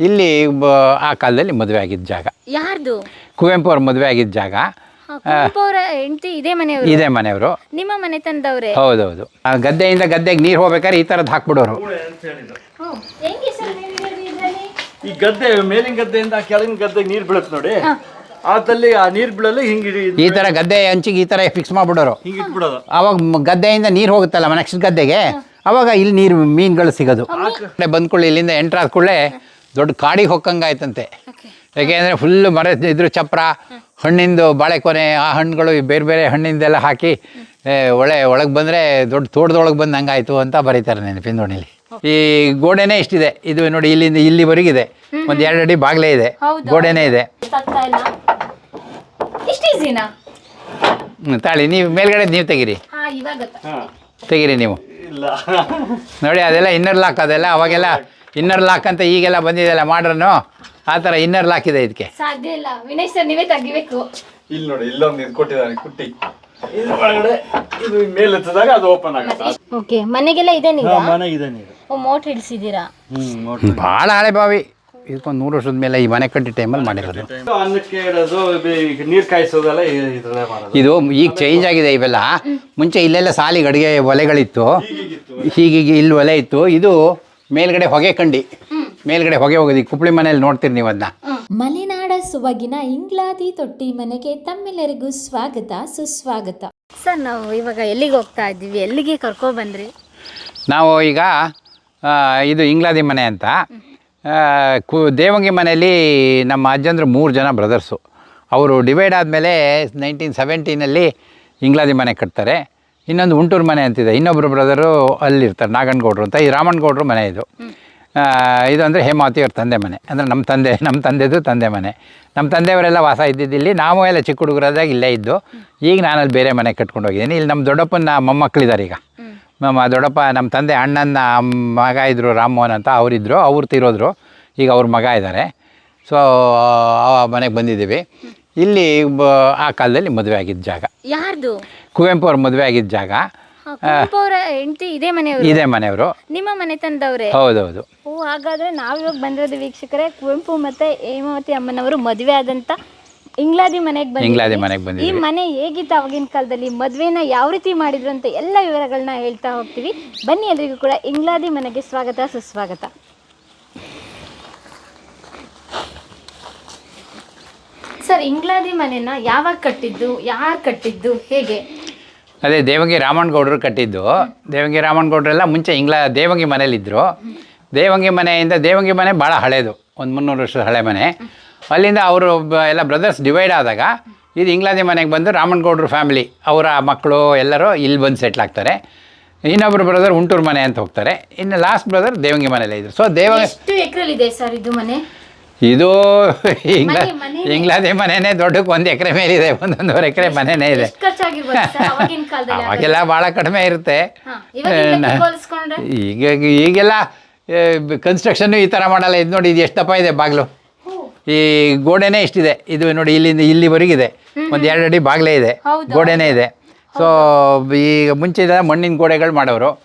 ಇಲ್ಲಿ ಬ- ಆ ಕಾಲದಲ್ಲಿ ಮದುವೆ ಆಗಿದ್ದ ಜಾಗ. ಯಾರ್ದು? ಕುವೆಂಪು ಅವ್ರ ಮದುವೆ ಆಗಿದ್ದ ಜಾಗ. ಹಾ, ಅವರ ಹೆಂಡತಿ ಇದೇ ಮನೆಯವರು? ಇದೇ ಮನೆಯವರು. ನಿಮ್ಮ ಮನೆ ತಂದವ್ರೆ ಹೌದೌದು. ಆ ಗದ್ದೆಯಿಂದ ಗದ್ದೆಗೆ ನೀರು ಹೋಗ್ಬೇಕಾದ್ರೆ ಈ ಥರದ್ದು ಹಾಕ್ಬಿಡೋರು? ಈ ಗದ್ದೆ ಮೇಲಿನ ಗದ್ದೆಯಿಂದ ಕೆಳಗಿನ ಗದ್ದೆಗೆ ನೀರು ಬೀಳುತ್ತೆ ನೋಡಿ. ಆದಲ್ಲಿ ಆ ನೀರು ಬೀಳಲು ಹಿಂಗ್ ಈ ಥರ ಗದ್ದೆ ಹಂಚಿಗೆ ಈ ಥರ ಫಿಕ್ಸ್ ಮಾಡಿಬಿಡೋರು. ಹಿಂಗ್ ಇಟ್ಬಿಡೋದು. ಅವಾಗ ಮ- ಗದ್ದೆಯಿಂದ ನೀರು ಹೋಗುತ್ತಲ್ಲ ನೆಕ್ಸ್ಟ್ ಗದ್ದೆಗೆ ಅವಾಗ ಇಲ್ಲಿ ನೀರು ಮೀನುಗಳು ಸಿಗೋದು. ಬಂದ್ಕೊಳ್ಳಿ ಇಲ್ಲಿಂದ ಎಂಟ್ರ್ ಆದ ಕೂಡಲೇ ದೊಡ್ಡ ಕಾಡಿಗೆ ಹೊಕ್ಕಂಗಾಯ್ತಂತೆ. ಯಾಕೆಂದರೆ ಫುಲ್ಲು ಮರ ಇದ್ರ ಚಪ್ರ ಹಣ್ಣಿಂದು ಬಾಳೆಕೊನೆ ಆ ಹಣ್ಣುಗಳು ಈ ಬೇರೆ ಬೇರೆ ಹಣ್ಣಿಂದೆಲ್ಲ ಹಾಕಿ ಒಳ್ಳೆ ಒಳಗೆ ಬಂದರೆ ದೊಡ್ಡ ತೋಟದೊಳಗೆ ಬಂದು ಹಂಗಾಯ್ತು ಅಂತ ಬರೀತಾರೆ ನಾನು ಪಿಂದೋಣಿಲಿ ಈ ಗೋಡೆನೇ ಇಷ್ಟಿದೆ. ಇದು ನೋಡಿ ಇಲ್ಲಿಂದ ಇಲ್ಲಿವರೆಗಿದೆ. ಒಂದು ಎರಡು ಅಡಿ ಬಾಗಿಲೇ ಇದೆ. ಗೋಡೆನೇ ಇದೆ. ತಾಳಿ ನೀವು ಮೇಲ್ಗಡೆ ನೀವು ತೆಗೀರಿ. ಹಾ ಇವಾಗ ಗೊತ್ತಾ ತೆಗೀರಿ ನೀವು. ಇಲ್ಲ. ನೋಡಿ ಅದೆಲ್ಲ ಇನ್ನರ್ ಲಾಕ್ ಅದೆಲ್ಲ ಅವಾಗೆಲ್ಲ ಇನ್ನರ್ ಲಾಕ್ ಅಂತ ಈಗೆಲ್ಲ ಬಂದಿದೆಯಲ್ಲ ಮಾಡ್ರನ್ನು ಆ ಥರ ಇನ್ನರ್ ಲಾಕ್ ಇದೆ ಇದಕ್ಕೆ. ಸಾಧ್ಯ ಇಲ್ಲ. ವಿನಯ್ ಸರ್ ನೀವೇ ತೆಗಿಬೇಕು. ಇಲ್ಲಿ ನೋಡಿ ಇಲ್ಲೊಂದು ಇದು ಕೊಟ್ಟಿದ್ದಾರೆ ಕುಟ್ಟಿ. ಇದು ಒಳಗಡೆ ಇದು ಮೇಲೆ ಎತ್ತದಾಗ ಅದು ಓಪನ್ ಆಗುತ್ತೆ. ಓಕೆ ಮನೆಗೆಲ್ಲ ಇದೆ ನೀವು ಮನೆ ಇದೆ ನೀರು. ಮೋಟ್ ಇಳಿಸಿದ್ದೀರಾ ಹ್ಮ್ ಮೋಟ್ ಭಾಳ ಹಳೆ ಬಾವಿ. ಇದಕ್ಕೊಂದು ನೂರು ವರ್ಷದ ಮೇಲೆ ಈ ಮನೆ ಕಟ್ಟಿ ಟೈಮಲ್ಲಿ ಮಾಡಿರೋದು. ಅನ್ನಕ್ಕೆ ಇಡೋದು ಈಗ ನೀರು ಕಾಯಿಸೋದೆಲ್ಲ ಇ- ಇದ್ರಲ್ಲೇ ಮಾಡೋದು. ಇದು ಈಗ ಚೇಂಜ್ ಆಗಿದೆ ಇವೆಲ್ಲ. ಮುಂಚೆ ಇಲ್ಲೆಲ್ಲ ಸಾಲಿಗೆ ಅಡುಗೆ ಒಲೆಗಳಿತ್ತು. ಹೀಗೀಗ ಇಲ್ಲಿ ಒಲೆ ಇತ್ತು. ಇದು ಮೇಲ್ಗಡೆ ಹೊಗೆ ಕಂಡಿ. ಮೇಲ್ಗಡೆ ಹೊಗೆ ಹೋಗೋದು ಈ ಕುಪ್ಳಿ ಮನೆಯಲ್ಲಿ ನೋಡ್ತೀರಿ ನೀವು ಅದನ್ನ ಮಲೆನಾಡ ಸೊಬಗಿನ ಇಂಗ್ಲಾದಿ ತೊಟ್ಟಿ ಮನೆಗೆ ತಮ್ಮೆಲ್ಲರಿಗೂ ಸ್ವಾಗತ ಸುಸ್ವಾಗತ. ಸರ್ ನಾವು ಇವಾಗ ಎಲ್ಲಿಗೆ ಹೋಗ್ತಾ ಇದ್ದೀವಿ? ಎಲ್ಲಿಗೆ ಕರ್ಕೊ ಬಂದ್ರಿ? ನಾವು ಈಗ ಆ, ಇದು ಇಂಗ್ಲಾದಿ ಮನೆ ಅಂತ. ಆ, ಕು ದೇವಂಗಿ ಮನೆಯಲ್ಲಿ ನಮ್ಮ ಅಜ್ಜಂದ್ರು ಮೂರು ಜನ ಬ್ರದರ್ಸು ಅವರು ಡಿವೈಡ್ ಆದಮೇಲೆ ನೈನ್ಟೀನ್ ಸೆವೆಂಟೀನಲ್ಲಿ ಇಂಗ್ಲಾದಿ ಮನೆ ಕಟ್ತಾರೆ. ಇನ್ನೊಂದು ಉಂಟೂರು ಮನೆ ಅಂತಿದೆ. ಇನ್ನೊಬ್ಬರು ಬ್ರದರು ಅಲ್ಲಿರ್ತಾರೆ ನಾಗನಗೌಡರು ಅಂತ. ಈ ರಾಮನಗೌಡರು ಮನೆ ಇದು. ಇದು ಅಂದರೆ ಹೇಮಾವತಿ ಅವ್ರ ತಂದೆ ಮನೆ. ಅಂದರೆ ನಮ್ಮ ತಂದೆ ನಮ್ಮ ತಂದೆದು ತಂದೆ ಮನೆ. ನಮ್ಮ ತಂದೆಯವರೆಲ್ಲ ವಾಸ ಇದ್ದಿದ್ದು ಇಲ್ಲಿ. ನಾವು ಎಲ್ಲ ಚಿಕ್ಕ ಹುಡುಗರಾದಾಗ ಇಲ್ಲೇ ಇದ್ದು. ಈಗ ನಾನಲ್ಲಿ ಬೇರೆ ಮನೆ ಕಟ್ಕೊಂಡು ಹೋಗಿದ್ದೀನಿ. ಇಲ್ಲಿ ನಮ್ಮ ದೊಡ್ಡಪ್ಪನ ಮೊಮ್ಮಕ್ಕಳಿದ್ದಾರೆ ಈಗ. ನಮ್ಮ ದೊಡ್ಡಪ್ಪ ನಮ್ಮ ತಂದೆ ಅಣ್ಣನ ಮಗ ಇದ್ದರು ರಾಮಮೋಹನ್ ಅಂತ ಅವರಿದ್ದರು ಅವ್ರು ತಿರೋದ್ರು. ಈಗ ಅವ್ರ ಮಗ ಇದ್ದಾರೆ. ಸೊ ಆ ಮನೆಗೆ ಬಂದಿದ್ದೀವಿ. ಇಲ್ಲಿ ಬ- ಆ ಕಾಲದಲ್ಲಿ ಮದುವೆ ಆಗಿದ್ದ ಜಾಗ. ಯಾರ್ದು? ಕುವೆಂಪು ಅವ್ರ ಮದುವೆ ಆಗಿದ್ದ ಜಾಗ. ಅವರ ಹೆಂಡತಿ ಇದೇ ಮನೆಯವರು? ಇದೇ ಮನೆಯವರು. ನಿಮ್ಮ ಮನೆ ತಂದವ್ರೆ ಹೌದೌದು. ಓ ಹಾಗಾದ್ರೆ ನಾವಿವಾಗ ಬಂದಿರೋದು ವೀಕ್ಷಕರೇ ಕುವೆಂಪು ಮತ್ತೆ ಹೇಮಾವತಿ ಅಮ್ಮನವರು ಮದುವೆ ಆದಂತ ಇಂಗ್ಲಾದಿ ಮನೆಗೆ. ಇಂಗ್ಲಾದಿ ಮನೆಗೆ ಈ ಮನೆ ಹೇಗಿತ್ತು ಅವಾಗಿನ ಕಾಲದಲ್ಲಿ? ಮದುವೆನ ಯಾವ ರೀತಿ ಮಾಡಿದ್ರು ಅಂತ ಎಲ್ಲ ವಿವರಗಳನ್ನ ಹೇಳ್ತಾ ಹೋಗ್ತೀವಿ. ಬನ್ನಿ ಎಲ್ರಿಗೂ ಕೂಡ ಇಂಗ್ಲಾದಿ ಮನೆಗೆ ಸ್ವಾಗತ ಸುಸ್ವಾಗತ. ಸರ್ ಇಂಗ್ಲಾದಿ ಮನೆನ ಯಾವಾಗ ಕಟ್ಟಿದ್ದು ಯಾರು ಕಟ್ಟಿದ್ದು ಹೇಗೆ? ಅದೇ ದೇವಂಗಿ ರಾಮಣ್ಣಗೌಡರು ಕಟ್ಟಿದ್ದು. ದೇವಂಗಿ ರಾಮಣ್ಣಗೌಡರೆಲ್ಲ ಮುಂಚೆ ಇಂಗ್ಲಾ ದೇವಂಗಿ ಮನೇಲಿದ್ದರು ದೇವಂಗಿ ಮನೆಯಿಂದ ದೇವಂಗಿ ಮನೆ ಭಾಳ ಹಳೇದು ಒಂದು ಮುನ್ನೂರು ವರ್ಷದ ಹಳೆ ಮನೆ. ಅಲ್ಲಿಂದ ಅವರು ಎಲ್ಲ ಬ್ರದರ್ಸ್ ಡಿವೈಡ್ ಆದಾಗ ಇದು ಇಂಗ್ಲಾದಿ ಮನೆಗೆ ಬಂದು ರಾಮಣ್ಣಗೌಡರು ಫ್ಯಾಮಿಲಿ ಅವರ ಮಕ್ಕಳು ಎಲ್ಲರೂ ಇಲ್ಲಿ ಬಂದು ಸೆಟ್ಲ್ ಆಗ್ತಾರೆ. ಇನ್ನೊಬ್ಬರು ಬ್ರದರ್ ಉಂಟೂರು ಮನೆ ಅಂತ ಹೋಗ್ತಾರೆ. ಇನ್ನು ಲಾಸ್ಟ್ ಬ್ರದರ್ ದೇವಂಗಿ ಮನೇಲೇ ಇದ್ರು. ಸೊ ದೇವ ಎಷ್ಟು ಎಕರೆಲಿದೆ ಸರ್ ಇದು ಮನೆ? ಇದು ಇಂಗ್ಲಾದೇ ಮನೆ- ಮನೆನೇ. ಇಂಗ್ಲಾದಿ ಮನೆನೇ ದೊಡ್ಡಕ್ಕೆ ಒಂದು ಎಕರೆ ಮೇಲಿದೆ ಒಂದೊಂದೂವರೆ ಎಕರೆ ಮನೆನೇ ಇದೆ. ಎಷ್ಟು ಅವಾಗೆಲ್ಲ ಭಾಳ ಕಡಿಮೆ ಇರುತ್ತೆ. ಈಗ ಈಗೆಲ್ಲ ಕನ್ಸ್ಟ್ರಕ್ಷನ್ ಈ ಥರ ಮಾಡಲ್ಲ. ಇದು ನೋಡಿ ಇದು ಎಷ್ಟಪ್ಪ ಇದೆ ಬಾಗಿಲು. ಈ ಗೋಡೆನೇ ಇಷ್ಟಿದೆ. ಇದು ನೋಡಿ ಇಲ್ಲಿಂದ ಇಲ್ಲಿವರೆಗಿದೆ ಒಂದು ಎರಡು ಅಡಿ ಬಾಗಿಲೇ ಇದೆ. ಗೋಡೆನೇ ಇದೆ. ಸೊ ಈಗ ಮುಂಚೆ ಮಣ್ಣಿನ ಗೋಡೆಗಳು ಮಾಡೋರು.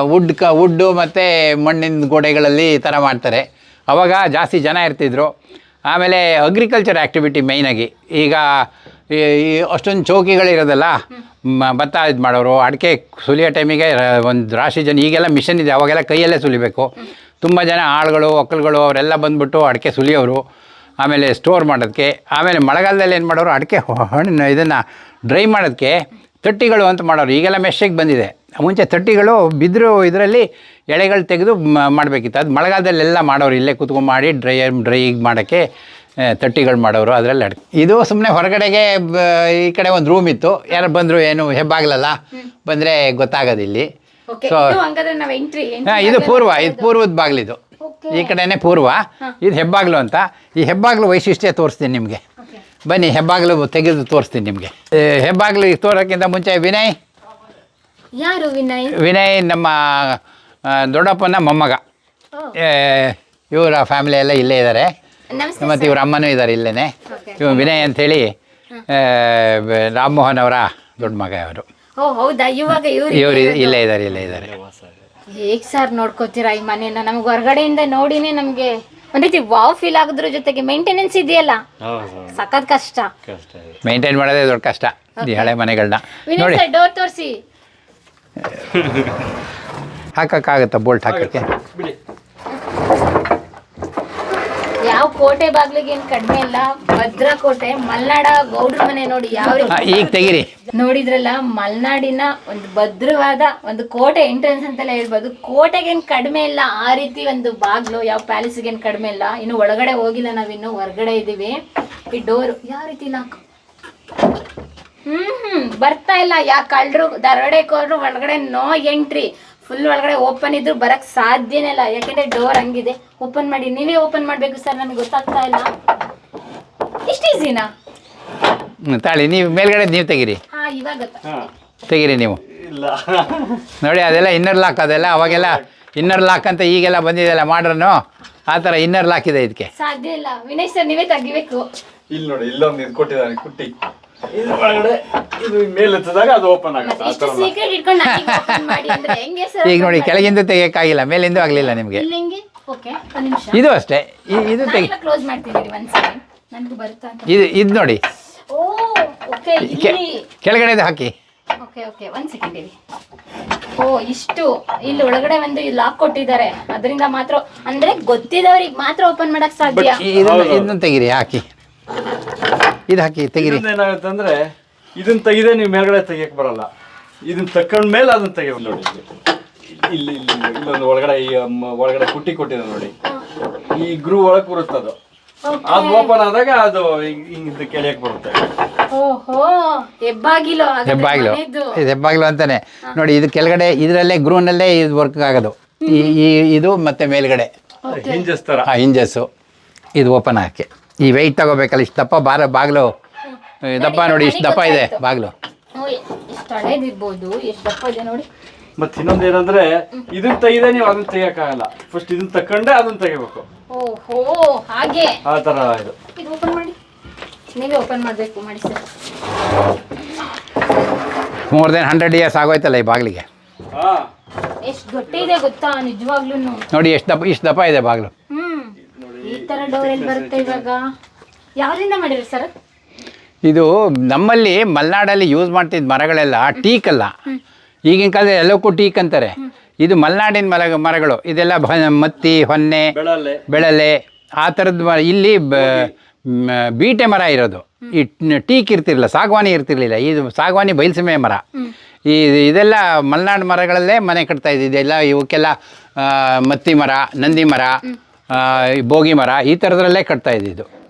ವುಡ್ ಕ ವುಡ್ಡು ಮತ್ತು ಮಣ್ಣಿನ ಗೋಡೆಗಳಲ್ಲಿ ಈ ಥರ ಮಾಡ್ತಾರೆ. ಅವಾಗ ಜಾಸ್ತಿ ಜನ ಇರ್ತಿದ್ರು. ಆಮೇಲೆ ಅಗ್ರಿಕಲ್ಚರ್ ಆ್ಯಕ್ಟಿವಿಟಿ ಮೇಯ್ನಾಗಿ ಈಗ ಅಷ್ಟೊಂದು ಚೌಕಿಗಳಿರೋದಲ್ಲ ಭತ್ತ ಇದು ಮಾಡೋರು ಅಡಿಕೆ ಸುಲಿಯೋ ಟೈಮಿಗೆ ಒಂದು ರಾಶಿ ಜನ ಈಗೆಲ್ಲ ಮಿಷನ್ ಇದೆ ಅವಾಗೆಲ್ಲ ಕೈಯಲ್ಲೇ ಸುಲಿಬೇಕು. ತುಂಬ ಜನ ಆಳುಗಳು ಒಕ್ಕಲುಗಳು ಅವರೆಲ್ಲ ಬಂದುಬಿಟ್ಟು ಅಡಿಕೆ ಸುಲಿಯೋರು ಆಮೇಲೆ ಸ್ಟೋರ್ ಮಾಡೋದಕ್ಕೆ ಆಮೇಲೆ ಮಳೆಗಾಲದಲ್ಲಿ ಏನು ಮಾಡೋರು ಅಡಿಕೆ ಹಣ್ಣು ಇದನ್ನು ಡ್ರೈ ಮಾಡೋದಕ್ಕೆ ತಟ್ಟಿಗಳು ಅಂತ ಮಾಡೋರು ಈಗೆಲ್ಲ ಮೆಶ್ಶಿಗೆ ಬಂದಿದೆ. ಮುಂಚೆ ತಟ್ಟಿಗಳು ಬಿದ್ದರು ಇದರಲ್ಲಿ ಎಳೆಗಳು ತೆಗೆದು ಮಾಡಬೇಕಿತ್ತು. ಅದು ಮಳೆಗಾಲದಲ್ಲೆಲ್ಲ ಮಾಡೋರು ಇಲ್ಲೇ ಕೂತ್ಕೊಂಡು ಮಾಡಿ ಡ್ರೈ ಡ್ರೈ ಮಾಡೋಕ್ಕೆ ತಟ್ಟಿಗಳು ಮಾಡೋರು ಅದರಲ್ಲಿ ಅಡಿಕೆ ಇದು ಸುಮ್ಮನೆ ಹೊರಗಡೆಗೆ ಈ ಕಡೆ ಒಂದು ರೂಮ್ ಇತ್ತು. ಯಾರು ಬಂದರು ಏನು ಹೆಬ್ಬಾಗ್ಲಲ್ಲ ಬಂದರೆ ಗೊತ್ತಾಗೋದು ಇಲ್ಲಿ ಓಕೆ ಸೊ ಇದು ಪೂರ್ವ ಇದು ಪೂರ್ವದ ಬಾಗಿಲಿದು ಈ ಕಡೆನೇ ಪೂರ್ವ. ಇದು ಹೆಬ್ಬಾಗ್ಲು ಅಂತ. ಈ ಹೆಬ್ಬಾಗ್ಲು ವೈಶಿಷ್ಟ್ಯ ತೋರಿಸ್ತೀನಿ ನಿಮಗೆ. ಬನ್ನಿ ಹೆಬ್ಬಾಗ್ಲು ತೆಗೆದು ತೋರಿಸ್ತೀನಿ ನಿಮಗೆ. ಹೆಬ್ಬಾಗ್ಲು ತೋರೋಕ್ಕಿಂತ ಮುಂಚೆ ವಿನಯ್ ಯಾರು ವಿನಯ್? ವಿನಯ್ ನಮ್ಮ ದೊಡ್ಡಪ್ಪನ ಮೊಮ್ಮಗ. ಇವರ ಫ್ಯಾಮಿಲಿ ಎಲ್ಲ ಇಲ್ಲೇ ಇದ್ದಾರೆ ಮತ್ತು ಇವ್ರ ಅಮ್ಮನೂ ಇದ್ದಾರೆ ಇಲ್ಲೇ ಇವ ವಿನಯ್ ಅಂಥೇಳಿ ರಾಮಮೋಹನ್ ಅವರ ದೊಡ್ಡ ಮಗ ಅವರು ಓ ಹೌದಾ? ಇವಾಗ ಇವ್ರು ಇವರು ಇಲ್ಲೇ ಇದ್ದಾರೆ ಇಲ್ಲೇ ಇದ್ದಾರೆ ಹೇಗೆ ಸರ್ ನೋಡ್ಕೋತೀರಾ ಈ ಮನೇನ? ನಮ್ಗೆ ಹೊರಗಡೆಯಿಂದ ನೋಡಿನೇ ನಮಗೆ ಒಂದು ರೀತಿ ವಾವ್ ಫೀಲ್ ಆಗೋದ್ರ ಜೊತೆಗೆ ಮೇಂಟೆನೆನ್ಸ್ ಇದೆಯಲ್ಲ? ಹೌದು ಸಖತ್ ಕಷ್ಟ. ಮೇಂಟೈನ್ ಮಾಡೋದೇ ದೊಡ್ಡ ಕಷ್ಟ ಈ ಹಳೆ ಮನೆಗಳನ್ನ ನೋಡಿ. ಸರ್ ಡೋರ್ ತೋರಿಸಿ. ಹಾಕಕ್ಕಾಗತ್ತಾ ಬೋಲ್ಟ್ ಹಾಕಕ್ಕೆ? ಬಿಡಿ. ಯಾವ ಕೋಟೆ ಬಾಗ್ಲಿಗೆ ಏನ್ ಕಡಿಮೆ ಇಲ್ಲ ಭದ್ರ ಕೋಟೆ ಮಲ್ನಾಡ ಗೌಡ್ರ ಮನೆ ನೋಡಿ ಯಾವ ರೀತಿ ಈಗ ತೆಗೀರಿ. ನೋಡಿದ್ರಲ್ಲ ಮಲ್ನಾಡಿನ ಒಂದು ಭದ್ರವಾದ ಒಂದು ಕೋಟೆ ಎಂಟ್ರೆನ್ಸ್ ಅಂತೆಲ್ಲ ಹೇಳ್ಬೋದು. ಕೋಟೆಗೇನ್ ಕಡಿಮೆ ಇಲ್ಲ ಆ ರೀತಿ ಒಂದು ಬಾಗ್ಲು ಯಾವ ಪ್ಯಾಲೇಸ್ಗೇನ್ ಕಡಿಮೆ ಇಲ್ಲ. ಇನ್ನು ಒಳಗಡೆ ಹೋಗಿಲ್ಲ ನಾವಿನ್ನು ಹೊರಗಡೆ ಇದೀವಿ. ಈ ಡೋರ್ ಯಾವ ರೀತಿ ಲಾಕ್ ಹ್ಮ್ ಹ್ಮ್ ಬರ್ತಾ ಇಲ್ಲ. ಯಾಕೆ? ಕಳ್ರು ದರೋಡೆ ಕೋರು ಒಳಗಡೆ ನೋ ಎಂಟ್ರಿ. ಫುಲ್ ಒಳಗಡೆ ಓಪನ್ ಇದ್ರು ಬರಕ್ ಸಾಧ್ಯನೇ ಇಲ್ಲ. ಯಾಕಂದ್ರೆ ಡೋರ್ ಹಂಗಿದೆ. ಓಪನ್ ಮಾಡಿ ನೀವೇ ಓಪನ್ ಮಾಡ್ಬೇಕು ಸರ್ ನನಗೆ ಗೊತ್ತಾಗ್ತಾ ಇಲ್ಲ. ಇಷ್ಟ ಈಸಿನಾ ತಾಳಿ ನೀವು ಮೇಲ್ಗಡೆ ನೀವು ತೆಗಿರಿ. ಹಾ ಇವಾಗ ತೆಗೀರಿ ನೀವು. ಇಲ್ಲ. ನೋಡಿ ಅದೆಲ್ಲ ಇನ್ನರ್ ಲಾಕ್ ಅದೆಲ್ಲ ಅವಾಗೆಲ್ಲ ಇನ್ನರ್ ಲಾಕ್ ಅಂತ ಈಗೆಲ್ಲ ಬಂದಿದೆಯಲ್ಲ ಮಾಡ್ರನು ಆ ಥರ ಇನ್ನರ್ ಲಾಕ್ ಇದೆ ಇದಕ್ಕೆ. ಸಾಧ್ಯ ಇಲ್ಲ. ವಿನಯ್ ಸರ್ ನೀವೇ ತೆಗಿಬೇಕು. ಇಲ್ಲಿ ನೋಡಿ ಇಲ್ಲೊಂದು ಕೊಟ್ಟಿದ್ದಾರೆ ಕುಟ್ಟಿ. ಇದ್ರ ಒಳಗಡೆ ಇದು ಮೇಲೆ ಎತ್ತಿದಾಗ ಅದು ಓಪನ್ ಆಗುತ್ತೆ ಆ ಇಷ್ಟು ಥರ ಸೀಕ್ರೆಟ್ ಇಟ್ಕೊಂಡು ನನಗೆ open ಮಾಡಿ ಅಂದ್ರೆ ಹೆಂಗೆ ಸರ್ ಈಗ ನೋಡಿ ಕೆಳಗಿಂದ ತೆಗಿಯೋಕ್ಕಾಗಿಲ್ಲ ಮೇಲಿಂದ ಆಗಲಿಲ್ಲ ನಿಮಗೆ. ಇಲ್ಲಿ ಹೆಂಗೆ? ಓಕೆ ಒಂದ್ ನಿಮಿಷ. ಇದು ಅಷ್ಟೇ ಇ- ಇದು ತೆಗಿ ನಾನೆಲ್ಲ ಕ್ಲೋಸ್ ಮಾಡ್ತೀನಿ ಒಂದ್ ಸೆಕೆಂಡ್ ನನಗೂ ಬರುತ್ತಾ ಅಂತ? ಇದು ಇದು ನೋಡಿ. ಕೆಳಗಡೆ ಓಕೆ ಕೆ- ಇಲ್ಲಿ. ಕೆಳಗಡೆದು ಹಾಕಿ. ಓಕೆ ಓಕೆ ಒಂದ್ ಸೆಕೆಂಡ್ ಇರಿ ಓ ಇಷ್ಟು. ಇಲ್ಲಿ ಒಳಗಡೆ ಒಂದು ಲಾಕ್ ಕೊಟ್ಟಿದ್ದಾರೆ. ಅದರಿಂದ ಮಾತ್ರ ಅಂದ್ರೆ ಗೊತ್ತಿದ್ದವ್ರಿಗೆ ಮಾತ್ರ ಓಪನ್ ಮಾಡಕ್ ಸಾಧ್ಯ. ಇ- ಇದನ್ನ ಇದನ್ನ ತೆಗೀರಿ ಹಾಕಿ. ಇದು ಹಾಕಿ ತೆಗೀರಿ. ಏನಾಗುತ್ತೆ ಅಂದ್ರೆ ಇದನ್ನ ತೆಗೆದೇ ನೀವು ಮೇಲ್ಗಡೆ ತೆಗಿಯಕ್ ಬರಲ್ಲ. ಇದನ್ನ ತಕ್ಕೊಂಡ ಮೇಲೆ ಅದನ್ನ ತೆಗಿಯೋ ನೋಡಿ. ಇಲ್ಲಿ ಇಲ್ಲಿ ಇಲ್ಲಿ ಇಲ್ಲೊಂದು ಒಳಗಡೆ ಈ ಮ- ಒಳಗಡೆ ಕುಟ್ಟಿ ಕೊಟ್ಟಿದೆ ನೋಡಿ. ಈ ಗ್ರೂ ಒಳಗೆ ಬರುತ್ತೆ ಅದು. ಅದು ಓಪನ್ ಆದಾಗ ಅದು ಹಿಂಗ್ ಹಿಂಗ್ ಕೆಳಕ್ ಬರುತ್ತೆ. ಓಹೋ ಹೆಬ್ಬಾಗಿಲು ಹಾಗಾದ್ರೆ ಹೆಬ್ಬಾಗ್ಲು. ಮನೆದು. ಇದು ಹೆಬ್ಬಾಗಿಲು ಅಂತಾನೆ. ನೋಡಿ ಇದು ಕೆಳಗಡೆ ಇದರಲ್ಲೇ ಗ್ರೂನಲ್ಲೇ ಇದು ವರ್ಕ್ ಆಗೋದು. ಈ ಈ ಇದು ಮತ್ತೆ ಮೇಲ್ಗಡೆ. ಹಿಂಜಸ್ ತರ. ಆ ಹಿಂಜಸ್ಸು. ಇದು ಓಪನ್ ಹಾಕಿ. ಈ ವೆಯ್ಟ್ ತಗೋಬೇಕಲ್ಲ ಇಷ್ಟು ದಪ್ಪ ಬಾರ ಬಾಗಿಲು. ದಪ್ಪ ನೋಡಿ ಇಷ್ಟು ದಪ್ಪ ಇದೆ ಬಾಗಿಲು. ಓ, ಎಷ್ಟು ದಪ್ಪ ಇದೆ ನೋಡಿ. ಮತ್ತೆ ಇನ್ನೊಂದು ಏನಂದ್ರೆ ಇದನ್ನ ತೆಗೆದ ನೀವು ಅದನ್ನ ತೆಗಿಯಕ್ಕಾಗಲ್ಲ. ಫಸ್ಟ್ ಇದನ್ನ ತಕೊಂಡೆ ಅದನ್ನ ತೆಗಿಬೇಕು. ಓಹೋ ಹಾಗೆ. ಆ ತರ ಇದು. ಇದು ಓಪನ್ ಮಾಡಿ. ನೀವೇ ಓಪನ್ ಮಾಡಬೇಕು ಮಾಡಿ sir. More then hundred years ಆಗೋಯ್ತಲ್ಲ ಈ ಬಾಗಿಲಿಗೆ. ಹಾ. ಎಷ್ಟು ಗಟ್ಟಿ ಇದೆ ಗೊತ್ತಾ ನಿಜವಾಗ್ಲೂ ನೋಡಿ ಎಷ್ಟು ದಪ್ಪ ಇಷ್ಟು ದಪ್ಪ ಇದೆ ಬಾಗಿಲು. ಈ ತರ ಡೋರ್ ಎಲ್ಲಿ ಬರುತ್ತೆ ಇವಾಗ. ಯಾವ್ದ್ರಿಂದ ಮಾಡಿರಿ ಸರ್? ಇದು ನಮ್ಮಲ್ಲಿ ಮಲೆನಾಡಲ್ಲಿ ಯೂಸ್ ಮಾಡ್ತಿದ್ದ ಮರಗಳೆಲ್ಲ ಟೀಕ್ ಅಲ್ಲ. ಈಗಿನ ಕಾಲದಲ್ಲಿ ಎಲ್ಲಕ್ಕೂ ಟೀಕ್ ಅಂತಾರೆ. ಇದು ಮಲೆನಾಡಿನ ಮರ ಮರಗಳು. ಇದೆಲ್ಲ ಮತ್ತಿ ಹೊನ್ನೆ ಬೆಳಲೆ. ಬೆಳಲೆ ಆ ಥರದ್ದು ಮರ ಇಲ್ಲಿ ಬ- ಬೀಟೆ ಮರ ಇರೋದು. ಈ ಟೀಕ್ ಇರ್ತಿರ್ಲಿಲ್ಲ ಸಾಗವಾನಿ ಇರ್ತಿರ್ಲಿಲ್ಲ. ಇದು ಸಾಗವಾನಿ ಬಯಲುಸೀಮೆ ಮರ. ಈ ಇದೆಲ್ಲ ಮಲೆನಾಡು ಮರಗಳಲ್ಲೇ ಮನೆ ಕಟ್ತಾ ಇದೆಲ್ಲ ಇವಕ್ಕೆಲ್ಲ ಮತ್ತಿ ಮರ ನಂದಿ ಮರ ಬೋಗಿ ಮರ ಈ ಥರದ್ರಲ್ಲೇ ಕಟ್ತಾ ಇದ್ದಿದ್ದು.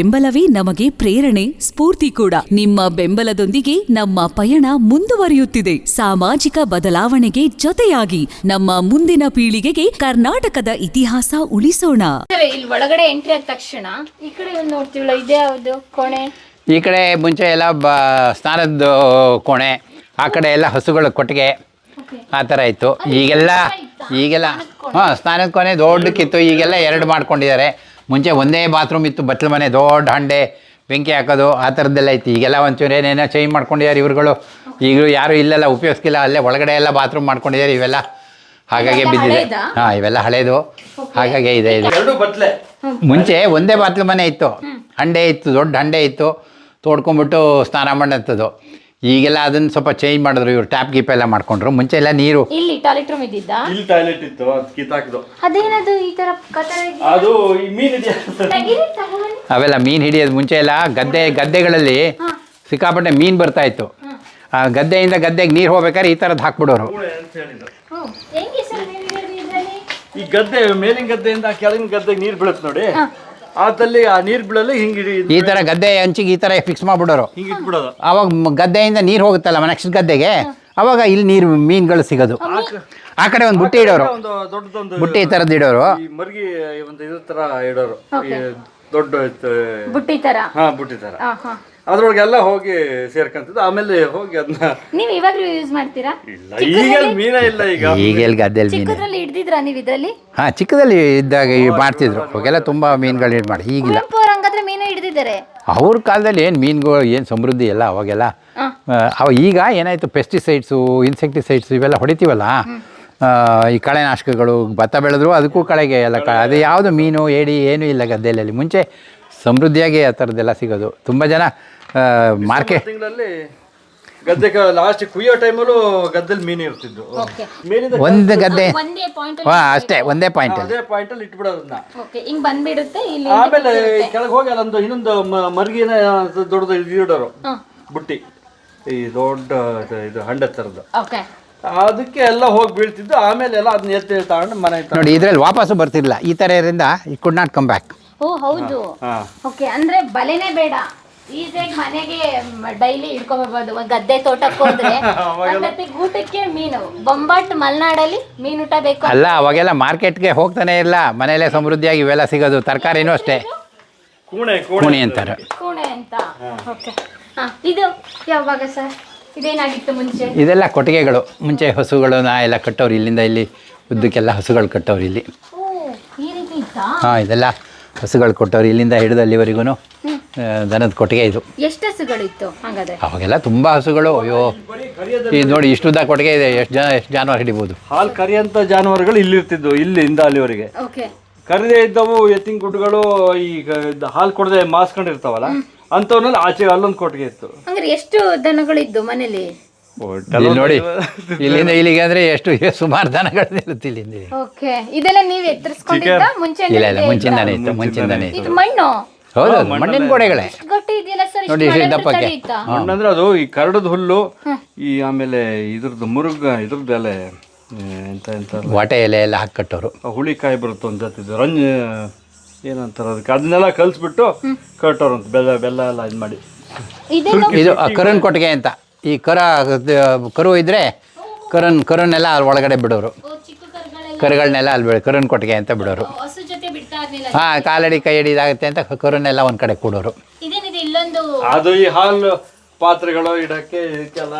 ಬೆಂಬಲವೇ ನಮಗೆ ಪ್ರೇರಣೆ ಸ್ಫೂರ್ತಿ ಕೂಡ. ನಿಮ್ಮ ಬೆಂಬಲದೊಂದಿಗೆ ನಮ್ಮ ಪಯಣ ಮುಂದುವರಿಯುತ್ತಿದೆ. ಸಾಮಾಜಿಕ ಬದಲಾವಣೆಗೆ ಜೊತೆಯಾಗಿ ನಮ್ಮ ಮುಂದಿನ ಪೀಳಿಗೆಗೆ ಕರ್ನಾಟಕದ ಇತಿಹಾಸ ಉಳಿಸೋಣ. ಇಲ್ಲಿ ಒಳಗಡೆ ಎಂಟ್ರಿ ಆದ ತಕ್ಷಣ ಈ ಕಡೆ ಒಂದು ನೋಡ್ತೀವಲ್ಲ ಇದೇ ಯಾವುದು? ಕೋಣೆ? ಈ ಕಡೆ ಮುಂಚೆ ಎಲ್ಲ ಬ ಸ್ನಾನದ ಕೋಣೆ ಆ ಕಡೆ ಎಲ್ಲ ಹಸುಗಳ ಕೊಟ್ಟಿಗೆ. ಆ ಥರ ಇತ್ತು. ಈಗೆಲ್ಲ ಈಗೆಲ್ಲ ಹಾಂ ಸ್ನಾನದ ಕೋಣೆ ದೊಡ್ಡಕ್ಕಿತ್ತು ಈಗೆಲ್ಲ ಎರಡು ಮಾಡ್ಕೊಂಡಿದ್ದಾರೆ. ಮುಂಚೆ ಒಂದೇ ಬಾತ್ರೂಮ್ ಇತ್ತು ಬಟ್ಲ ಮನೆ ದೊಡ್ಡ ಹಂಡೆ ಬೆಂಕಿ ಹಾಕೋದು ಆ ಥರದ್ದೆಲ್ಲ ಇತ್ತು. ಈಗೆಲ್ಲ ಒಂಚೂರು ಏನೇನೋ ಚೇಂಜ್ ಮಾಡ್ಕೊಂಡಿದ್ದಾರೆ ಇವ್ರುಗಳು. ಈಗಲೂ ಯಾರೂ ಇಲ್ಲೆಲ್ಲ ಉಪಯೋಗಿಸ್ಕಿಲ್ಲ ಅಲ್ಲೇ ಒಳಗಡೆ ಎಲ್ಲ ಬಾತ್ರೂಮ್ ಮಾಡ್ಕೊಂಡಿದ್ದಾರೆ ಇವೆಲ್ಲ. ಹಾಗಾಗಿ ಬಿದ್ದಿದೆ? ಹಾಂ ಇವೆಲ್ಲ ಹಳೇದು. ಹಾಗಾಗಿ ಇದೆ ಇದೆ. ಎರಡು ಬಟ್ಲೆ. ಮುಂಚೆ ಒಂದೇ ಬಾತ್ಲು ಮನೆ ಇತ್ತು. ಹಂಡೆ ಇತ್ತು ದೊಡ್ಡ ಹಂಡೆ ಇತ್ತು. ತೋಡ್ಕೊಂಬಿಟ್ಟು ಸ್ನಾನ ಮಾಡೋಂಥದ್ದು ಈಗೆಲ್ಲ ಅದನ್ನ ಸ್ವಲ್ಪ ಚೇಂಜ್ ಮಾಡಿದ್ರು ಇವ್ರು ಟ್ಯಾಪ್ ಗೀಪ್ ಎಲ್ಲ ಮಾಡ್ಕೊಂಡ್ರು. ಮುಂಚೆ ಎಲ್ಲ ನೀರು ಇಲ್ಲಿ ಟಾಯ್ಲೆಟ್ ರೂಮ್ ಇದ್ದಿದ್ದ? ಇಲ್ಲಿ ಟಾಯ್ಲೆಟ್ ಇತ್ತು ಅದು ಕಿತ್ತಾಕ್ದು ಅದೇನದು ಈ ತರ ಕತರ ಅದು ಈ ಮೀನ್ ಇದೆಯಾ? ಅವೆಲ್ಲ ಮೀನು ಹಿಡಿಯೋದು ಮುಂಚೆ ಎಲ್ಲ ಗದ್ದೆ ಗದ್ದೆಗಳಲ್ಲಿ ಸಿಕ್ಕಾಪಟ್ಟೆ ಮೀನ್ ಬರ್ತಾ ಇತ್ತು. ಆ ಗದ್ದೆಯಿಂದ ಗದ್ದೆಗೆ ನೀರು ಹೋಗ್ಬೇಕಾದ್ರೆ ಈ ಥರದ್ದು ಹಾಕ್ಬಿಡೋರು. ಈ ಗದ್ದೆ ಮೇಲಿನ ಗದ್ದೆಯಿಂದ ಕೆಳಗಿನ ಗದ್ದೆಗೆ ನೀರು ಬೀಳುತ್ತೆ ನೋಡಿ. ಆದಲ್ಲಿ ಆ ನೀರು ಬಿಡಲ್ಲ ಹಿಂಗ್ ಈ ತರ ಗದ್ದೆ ಹಂಚಿಗೆ ಈ ತರ ಫಿಕ್ಸ್ ಮಾಡ್ಬಿಡೋರು. ಹಿಂಗೆ ಇಟ್ಬಿಡೋದು. ಅವಾಗ ಮ- ಗದ್ದೆಯಿಂದ ನೀರು ಹೋಗುತ್ತಲ್ಲ ನೆಕ್ಸ್ಟ್ ಗದ್ದೆಗೆ? ಅವಾಗ ಇಲ್ಲಿ ನೀರು ಮೀನುಗಳು ಸಿಗೋದು. ಆ ಕಡೆ ಒಂದು ಬುಟ್ಟಿ ಇಡೋರು. ಒಂದು ದೊಡ್ಡದೊಂದು ಬುಟ್ಟಿ ಈ ಥರದ್ದು ಇಡೋರು. ಈ ಮರ್ಗಿ ಒಂದು ಇದ್ರ ತರ ಇಡೋರು. ಈ ದೊಡ್ಡ ಇತ್ತು. ಬುಟ್ಟಿ ತರ. ಹಾ ಬುಟ್ಟಿ ತರ. ಹಾ ಹಾ ಅದ್ರೊಳಗೆಲ್ಲ ಹೋಗಿ ಸೇರ್ಕಂತದ್ದು. ಆಮೇಲೆ ಹೋಗಿ ಅದನ್ನ ನೀವು ಇವಾಗ್ಲೂ ಯೂಸ್ ಮಾಡ್ತೀರಾ? ಇಲ್ಲ ಈಗ ಮೀನ ಇಲ್ಲ ಈಗ. ಈಗ ಎಲ್ಲಿ ಗದ್ದೆಯಲ್ಲಿ ಮೀನು? ಚಿಕ್ಕದ್ರಲ್ಲಿ ಹಿಡ್ದಿದ್ರಾ ನೀವ್ ಇದ್ರಲ್ಲಿ? ಹಾಂ ಚಿಕ್ಕದಲ್ಲಿ ಇದ್ದಾಗ ಈ ಮಾಡ್ತಿದ್ರು. ಅವಾಗೆಲ್ಲ ತುಂಬ ಮೀನುಗಳು ಇದು ಮಾಡಿ. ಈಗಿಲ್ಲ. ಕುವೆಂಪು ಅವ್ರು ಹಂಗಾದ್ರೆ ಮೀನು ಹಿಡ್ದಿದ್ದಾರೆ. ಅವ್ರ ಕಾಲದಲ್ಲಿ ಏನು ಮೀನುಗಳು ಏನು ಸಮೃದ್ಧಿ ಇಲ್ಲ ಅವಾಗೆಲ್ಲ? ಅವ ಈಗ ಏನಾಯಿತು ಪೆಸ್ಟಿಸೈಡ್ಸು ಇನ್ಸೆಕ್ಟಿಸೈಡ್ಸು ಇವೆಲ್ಲ ಹೊಡಿತೀವಲ್ಲ? ಆ, ಈ ಕಳೆನಾಶಕಗಳು ಭತ್ತ ಬೆಳೆದ್ರು ಅದಕ್ಕೂ ಕಳೆಗೆ ಎಲ್ಲ ಕ ಅದು ಯಾವುದು ಮೀನು ಏಡಿ ಏನೂ ಇಲ್ಲ ಗದ್ದೆಯಲ್ಲಿ ಮುಂಚೆ ಸಮೃದ್ಧಿಯಾಗಿ ಆ ಥರದ್ದೆಲ್ಲ ಸಿಗೋದು. ತುಂಬ ಜನ ಮಾರ್ಕೆಟ್ ತಿಂಗಳಲ್ಲಿ ಗದ್ದೆ ಲಾಸ್ಟ್ ಕುಯ್ಯೋ ಟೈಮಲ್ಲೂ ಗದ್ದೆಲಿ ಮೀನು ಇರ್ತಿದ್ದು ಮೇಲಿಂದ ಒಂದು ಗದ್ದೆ. ಒಂದೇ ಪಾಯಿಂಟ್ ಹಾಂ ಅಷ್ಟೇ ಒಂದೇ ಪಾಯಿಂಟಲ್ಲಿ ಅದೇ ಪಾಯಿಂಟ್ ಅಲ್ಲಿ ಇಟ್ಬಿಡೋದನ್ನ. ಓಕೆ ಹಿಂಗ್ ಬಂದ್ಬಿಡುತ್ತೆ ಇಲ್ಲಿ ಆಮೇಲೆ ಕೆಳಗೆ ಹೋಗಿ ಅಲ್ಲೊಂದು ಇನ್ನೊಂದು ಮರ್ಗಿನ ದೊಡ್ಡದು ಇದು ಇಡೋರು ಬುಟ್ಟಿ. ಈ ದೊಡ್ಡ ಇದು- ಹಂಡ ಓಕೆ ಅದಕ್ಕೆ ಎಲ್ಲ ಹೋಗಿ ಬೀಳ್ತಿದ್ದು ಆಮೇಲೆ ಎಲ್ಲ ಅದನ್ನ ಎತ್ತಿ ತಗೊಂಡು ಮನೆ ತಗೊಂಡು ನೋಡಿ ಇದರಲ್ಲಿ ವಾಪಸ್ಸು ಬರ್ತಿರಲಿಲ್ಲ. ಈ ಥರ ಇದರಿಂದ ಈ ಕುಡ್ ನಾಟ್ ಕಮ್ ಬ್ಯಾಕ್ ಓ ಹೌದು. ಹಾ ಓಕೆ ಅಂದ್ರೆ ಬಲೆನೇ ಬೇಡ. ಈಸಿಯಾಗಿ ಮನೆಗೆ ಡೈಲಿ ಒಂದ್ ಗದ್ದೆ ತೋಟಕ್ಕೆ ಹೋದ್ರೆ ಒಂದೊತ್ತಿಗೆ ಊಟಕ್ಕೆ ಮೀನು. ಬೊಂಬಾಟ್ ಮಲೆನಾಡಲ್ಲಿ ಮೀನೂಟ ಬೇಕು ಅಲ್ಲ ಅವಾಗೆಲ್ಲ ಮಾರ್ಕೆಟ್ಗೆ ಹೋಗ್ತಾನೆ ಇಲ್ಲ. ಮನೆಯಲ್ಲೇ ಸಮೃದ್ಧಿಯಾಗಿ ಇವೆಲ್ಲ ಸಿಗೋದು ತರಕಾರಿನೂ ಅಷ್ಟೇ. ಕೂಣೆ ಕೂಣೆ ಅಂತಾರೆ. ಕೂಣೆ ಅಂತ. ಓಕೆ ಹಾ ಇದು ಯಾವಾಗ ಸರ್? ಇದೇನಾಗಿತ್ತು ಮುಂಚೆ? ಇದೆಲ್ಲ ಕೊಟ್ಟಿಗೆಗಳು. ಮುಂಚೆ ಹಸುಗಳು ನಾ ಎಲ್ಲ ಕಟ್ಟೋರು ಇಲ್ಲಿಂದ ಇಲ್ಲಿ ಉದ್ದಕ್ಕೆಲ್ಲ ಹಸುಗಳು ಕಟ್ಟೋರು ಇಲ್ಲಿ. ಓ ಈ ರೀತಿ ಇತ್ತಾ? ಹಾಂ ಇದೆಲ್ಲ ಹಸುಗಳು ಕೊಟ್ಟವ್ರು ಇಲ್ಲಿಂದ ಹಿಡಿದು ಅಲ್ಲಿವರೆಗೂ ದನದ ಕೊಟ್ಟಿಗೆ ಇದು. ಎಷ್ಟು ಹಸುಗಳಿತ್ತು ಹಾಗಾದ್ರೆ? ಅವಾಗೆಲ್ಲ ತುಂಬಾ ಹಸುಗಳು. ಅಯ್ಯೋ. ಈ ನೋಡಿ ಇಷ್ಟು ಇಷ್ಟುದ್ದ ಕೊಟ್ಟಿಗೆ ಇದೆ. ಎಷ್ಟು ಜನ ಎಷ್ಟು ಜಾನುವಾರು ಹಿಡಿಬೋದು. ಹಾಲು ಕರಿಯಂತ ಜಾನುವಾರುಗಳು ಇಲ್ಲಿರ್ತಿದ್ವು ಇಲ್ಲಿಂದ ಅಲ್ಲಿವರೆಗೆ ಓಕೆ. ಕರಿದೇ ಇದ್ದವು ಎತ್ತಿನ ಗುಡ್ಗಳು ಈಗ ಹಾಲು ಕೊಡದೆ ಮಾಸ್ಕೊಂಡಿರ್ತಾವಲ್ಲ ಅಂಥವನ್ನೆಲ್ಲ ಆಚೆ ಅಲ್ಲೊಂದು ಕೊಟ್ಟಿಗೆ ಇತ್ತು. ಹಂಗಾರೆ ಎಷ್ಟು ದನಗಳಿದ್ದು ಮನೇಲಿ? ಇಲ್ಲಿ ನೋಡಿ ಇಲ್ಲಿಂದ ಇಲ್ಲಿಗೆ ಅಂದ್ರೆ ಎಷ್ಟು ಸುಮಾರು ದನಗಳು ನಿಲ್ಲುತ್ತೆ ಇಲ್ಲಿಂದ. ಓಕೆ. ಇದೆಲ್ಲ ನೀವು ಎತ್ತರಿಸ್ಕೊಂಡಿದ್ದ? ಮುಂಚೆ ಇಲ್ಲ ಇಲ್ಲ ಮುಂಚಿಂದಾನೇ ಇತ್ತು ಮುಂಚಿಂದಾನೇ ಇತ್ತು. ಇದು ಮಣ್ಣು? ಹೌದು ಮಣ್ಣಿನ ಗೋಡೆಗಳೇ. ಗಟ್ಟಿ ಇದೆಯಲ್ಲ ಸರ್ ನೋಡಿ, ಇಷ್ಟು ದಪ್ಪಕ್ಕೆ. ಮಣ್ಣಂದ್ರೆ ಅದು ಈ ಕರಡದ ಹುಲ್ಲು ಈ ಆಮೇಲೆ ಇದ್ರದ್ದು ಮುರುಗ ಇದ್ರದ್ದು ಎಲೆ ಎಂತ ಎಂತ ವಾಟೆ ಎಲೆ ಎಲ್ಲ ಹಾಕಿ ಕಟ್ಟೋರು ಹುಳಿಕಾಯಿ ಬರುತ್ತೆ ಒಂದು ಜೊತೆ ರಂಜ ಏನಂತಾರ ಅದಕ್ಕೆ. ಅದನ್ನೆಲ್ಲ ಕಲಿಸ್ಬಿಟ್ಟು ಅಂತ ಬೆಲ್ಲ ಬೆಲ್ಲ ಎಲ್ಲ ಇದು ಮಾಡಿ. ಇದು ಕರನ್ ಕೊಟ್ಟಿಗೆ ಅಂತ. ಈ ಕರ ಕರು ಇದ್ರೆ ಕರನ್ ಕರುನ್ನೆಲ್ಲ ಅಲ್ಲಿ ಒಳಗಡೆ ಬಿಡೋರು ಕರುಗಳನ್ನೆಲ್ಲ ಅಲ್ಲಿ ಬಿಡೋ ಕರನ್ ಕೊಟ್ಟಿಗೆ ಅಂತ ಬಿಡೋರು. ಹಾಂ ಕಾಲಡಿ ಕೈ ಹಿಡಿದಾಗುತ್ತೆ ಅಂತ ಕರುನೆಲ್ಲ ಒಂದು ಕಡೆ ಕೂಡೋರು. ಇದೇನಿದೆ ಇಲ್ಲೊಂದು ಅದು ಈ ಹಾಲು ಪಾತ್ರೆಗಳು ಇಡಕ್ಕೆ ಇದಕ್ಕೆಲ್ಲ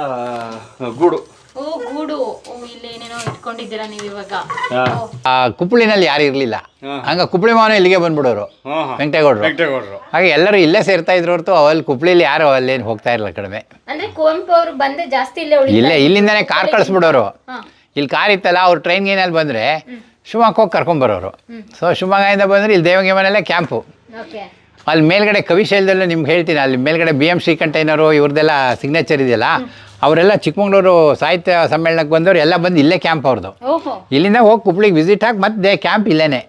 ಗೂಡು. ಓ ಗೂಡು. ಓ ಇಲ್ಲಿ ಏನೇನೋ ಇಟ್ಕೊಂಡಿದ್ದೀರಾ ನೀವು ಇವಾಗ? ಹಾ. ಆ ಕುಪ್ಪಳಿನಲ್ಲಿ ಯಾರು ಇರಲಿಲ್ಲ. ಹಂಗ ಕುಪ್ಪಳಿ ಮಾವನ ಇಲ್ಲಿಗೆ ಬಂದ್ಬಿಡೋರು ಹಾ, ಹಾ. ವೆಂಕಟೇಗೌಡರು. ವೆಂಕಟೇಗೌಡರು. ಹಾಗೆ ಎಲ್ಲರೂ ಇಲ್ಲೇ ಸೇರ್ತಾ ಇದ್ರು ಹೊರತು ಅವಲ್ಲಿ ಕುಪ್ಪಳಿಲಿ ಯಾರು ಅಲ್ಲೇನು ಹೋಗ್ತಾ ಇರಲಿಲ್ಲ ಕಡಿಮೆ. ಅಂದ್ರೆ ಕುವೆಂಪು ಅವರು ಬಂದೆ ಜಾಸ್ತಿ ಇಲ್ಲೇ ಉಳಿ ಇಲ್ಲೇ ಇಲ್ಲಿಂದಾನೇ ಕಾರ್ ಕಳಿಸ್ಬಿಡೋರು. ಇಲ್ಲಿ ಕಾರ್ ಇತ್ತಲ್ಲ ಅವ್ರು ಟ್ರೈನ್ ಏನಲ್ಲಿ ಬಂದರೆ ಶಿವಮೊಗ್ಗ ಹೋಗಿ ಕರ್ಕೊಂಬರೋರು. ಸೊ ಶಿವಮೊಗ್ಗದಿಂದ ಬಂದರೆ ಇಲ್ಲಿ ದೇವಂಗಿ ಮನೆಯಲ್ಲೇ ಕ್ಯಾಂಪು ಓಕೆ ಅಲ್ಲಿ ಮೇಲ್ಗಡೆ ಕವಿಶೈಲದಲ್ಲೂ ನಿಮ್ಗೆ ಹೇಳ್ತೀನಿ ಅಲ್ಲಿ ಮೇಲ್ಗಡೆ ಬಿ ಎಂ ಶ್ರೀಕಂಠಯ್ಯನವರು ಇವ್ರದ್ದೆಲ್ಲ ಸಿಗ್ನೇಚರ್ ಇದೆಯಲ್ಲ ಅವರೆಲ್ಲ ಚಿಕ್ಕಮಂಗ್ಳೂರು ಸಾಹಿತ್ಯ ಸಮ್ಮೇಳನಕ್ಕೆ ಬಂದವರು ಎಲ್ಲ ಬಂದು ಇಲ್ಲೇ ಕ್ಯಾಂಪ್ ಅವ್ರದ್ದು. ಓಹೋ. ಇಲ್ಲಿಂದ ಹೋಗಿ ಕುಪ್ಪಳಿಗೆ ವಿಸಿಟ್ ಹಾಕಿ ಮತ್ತೆ ಕ್ಯಾಂಪ್ ಇಲ್ಲೇನೆ.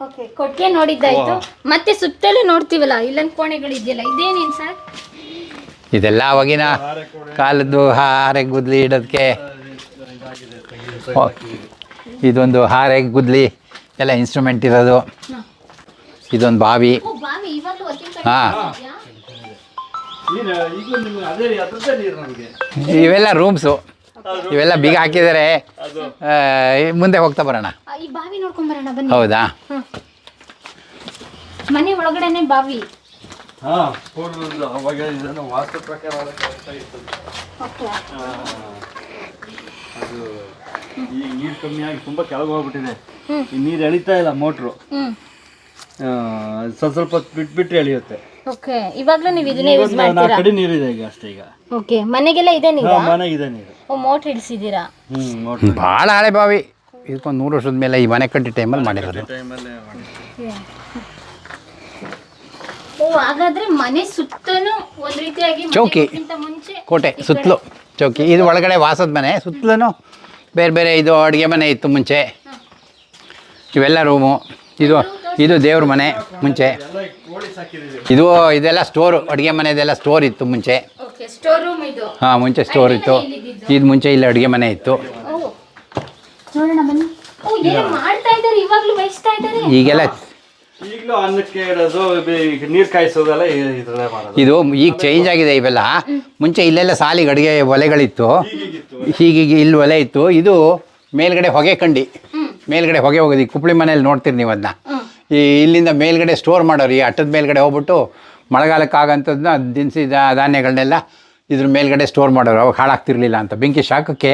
ಓಕೆ ಕೊಟ್ಟಿಗೆ ನೋಡಿದ್ದಾಯ್ತು ಮತ್ತೆ ಸುತ್ತಲೂ ನೋಡ್ತೀವಲ್ಲ ಇಲ್ಲೊಂದು ಕೋಣೆಗಳು ಇದೆಯಲ್ಲ ಇದೇನೇನು ಸರ್? ಇದೆಲ್ಲ ಅವಾಗಿನ ಕಾಲದ್ದು ಹಾರೆ ಗುದ್ಲಿ ಇಡೋದಕ್ಕೆ ಇದೊಂದು ಹಾರೆ ಗುದ್ಲಿ ಎಲ್ಲ ಇನ್ಸ್ಟ್ರೂಮೆಂಟ್ ಇರೋದು. ಇದೊಂದು ಬಾವಿ. ಹಾಂ. ನೀರು ಈಗಲೂ ನಿಮ್ಗೆ ಅದೇ ಅದ್ರದ್ದೇ ನೀರು ನಮಗೆ. ಇವೆಲ್ಲ ರೂಮ್ಸು ಇವೆಲ್ಲ ಬೀಗ ಹಾಕಿದರೆ. ಮುಂದೆ ಹೋಗ್ತಾ ಬರೋಣ. ಈ ಬಾವಿ ನೋಡ್ಕೊಂಡ್ ಬರೋಣ ಬನ್ನಿ. ಹೌದಾ? ಮನೆ ಒಳಗಡೆನೆ ಬಾವಿ. ಅದು ಈಗ ನೀರು ಕಮ್ಮಿ ಆಗಿ ತುಂಬ ಕೆಳಗೆ ಹೋಗ್ಬಿಟ್ಟಿದೆ. ಈ ನೀರು ಎಳಿತಾ ಇಲ್ಲ ಮೋಟ್ರು. ಹ್ಮ್. ಸ್ವಲ್ಪ ಸ್ವಲ್ಪ ಹೊತ್ತು ಬಿಟ್ಬಿಟ್ಟು ಎಳಿಯುತ್ತೆ. ಓಕೆ ಇವಾಗ್ಲೂ ನೀವು ಇದನ್ನೇ ಯೂಸ್ ನಾಲ್ಕು ಮಾಡ್ತೀರಾ? ಕಡೆ ನೀರಿದೆ ಈಗ ಅಷ್ಟೇ ಈಗ. ಓಕೆ ಮನೆಗೆಲ್ಲ ಇದೆ ನೀವು ಹಾ, ಮನೆಗಿದೆ ನೀರು. ಓ ಮೋಟ್ರ್ ಇಡಿಸಿದ್ದೀರಾ ಹ್ಞೂ ಮೋಟ್ರ್. ಭಾಳ ಹಳೆ ಬಾವಿ. ಇದಕ್ಕೊಂದು ನೂರು ವರ್ಷದ ಮೇಲೆ ಈ ಮನೆ ಕಟ್ಟಿ ಟೈಮಲ್ಲಿ ಮಾಡಿರೋದು. ಟೈಮಲ್ಲೇ ಮಾಡಿ ಓ ಹಾಗಾದ್ರೆ ಮನೆ ಸುತ್ತಲೂ ಒಂದ್ ರೀತಿಯಾಗಿ ಮನೆ ಚೌಕಿ. ಮುಂಚೆ ಕೋಟೆ ಸುತ್ತಲೂ ಚೌಕಿ. ಇದು ಒಳಗಡೆ ವಾಸದ ಮನೆ ಸುತ್ತಲೂ ಬೇರೆ ಬೇರೆ ಇದು ಅಡುಗೆ ಮನೆ ಇತ್ತು ಮುಂಚೆ. ಇವೆಲ್ಲ ರೂಮು ಇದು ಇದು ದೇವ್ರ ಮನೆ ಮುಂಚೆ. ಇದು ಇದೆಲ್ಲ ಸ್ಟೋರು ಅಡುಗೆ ಮನೆದೆಲ್ಲ ಸ್ಟೋರ್ ಇತ್ತು ಮುಂಚೆ. ಓಕೆ ಸ್ಟೋರ್ ರೂಮ್ ಇದು. ಹಾಂ ಮುಂಚೆ ಸ್ಟೋರ್ ಇತ್ತು. ಇದು. ಮುಂಚೆ ಇಲ್ಲಿ ಅಡುಗೆ ಮನೆ ಇತ್ತು. ಓ ನೋಡೋಣ ಬನ್ನಿ. ಓ ಏನೋ ಮಾಡ್ತಾ ಇದ್ದಾರೆ? ಇವಾಗ್ಲೂ ಬಯಸ್ತಾ ಇದ್ದಾರೆ? ಈಗೆಲ್ಲ ಈಗಲೂ ಅನ್ನಕ್ಕೆ ಇಡೋದು ಈಗ ನೀರು ಕಾಯಿಸೋದೆಲ್ಲ ಮಾಡೋದು. ಇದು ಈಗ ಚೇಂಜ್ ಆಗಿದೆ ಇವೆಲ್ಲ. ಮುಂಚೆ ಇಲ್ಲೆಲ್ಲ ಸಾಲಿಗೆ ಅಡುಗೆ ಒಲೆಗಳಿತ್ತು. ಹೀಗೀಗ ಇಲ್ಲಿ ಒಲೆ ಇತ್ತು. ಇದು ಮೇಲ್ಗಡೆ ಹೊಗೆ ಕಂಡಿ. ಮೇಲ್ಗಡೆ ಹೊಗೆ ಹೋಗೋದು. ಈ ಕುಪ್ಳಿ ಮನೇಲಿ ನೋಡ್ತೀರಿ ನೀವು ಅದನ್ನ ಈ ಇಲ್ಲಿಂದ ಮೇಲ್ಗಡೆ ಸ್ಟೋರ್ ಮಾಡೋರು ಈ ಅಟ್ಟದ ಮೇಲ್ಗಡೆ ಹೋಗ್ಬಿಟ್ಟು ಮಳೆಗಾಲಕ್ಕೆ ಆಗಂಥದ್ದನ್ನ ದಿನಸಿ ಧಾನ್ಯಗಳನ್ನೆಲ್ಲ ಇದ್ರ ಮೇಲ್ಗಡೆ ಸ್ಟೋರ್ ಮಾಡೋರು. ಅವಾಗ ಹಾಳಾಗ್ತಿರ್ಲಿಲ್ಲ ಅಂತ. ಬೆಂಕಿ ಶಾಖಕ್ಕೆ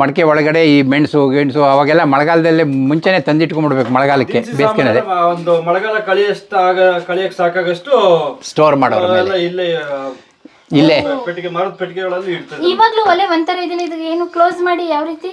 ಮಡಕೆ ಒಳಗಡೆ ಈ ಮೆಣಸು ಗೆಣಸು ಅವಾಗೆಲ್ಲ ಮಳೆಗಾಲದಲ್ಲೇ ಮುಂಚೆನೇ ತಂದಿಟ್ಕೊಂಡ್ಬಿಡ್ಬೇಕು ಮಳೆಗಾಲಕ್ಕೆ ಬೇಸಿಗೆನಲ್ಲಿ. ಸಾಮಾನ್ಯ ಒಂದು ಮಳೆಗಾಲ ಕಳಿಯಷ್ಟಾಗ ಕಳಿಯಕ್ಕೆ ಕಳಿಯಕ್ ಸಾಕಾಗಷ್ಟು ಸ್ಟೋರ್ ಮಾಡೋರು ಮೇಲೆ. ಇಲ್ಲೇ ಇಲ್ಲೇ. ಪೆಟ್ಟಿಗೆ ಮರದ ಪೆಟ್ಟಿಗೆಗಳಲ್ಲಿ ಇರ್ತದೆ. ಇವಾಗಲೂ ಒಲೆ ಒಂಥರ ಇದನ್ನ ಇದು ಏನು ಕ್ಲೋಸ್ ಮಾಡಿ ಯಾವ ರೀತಿ?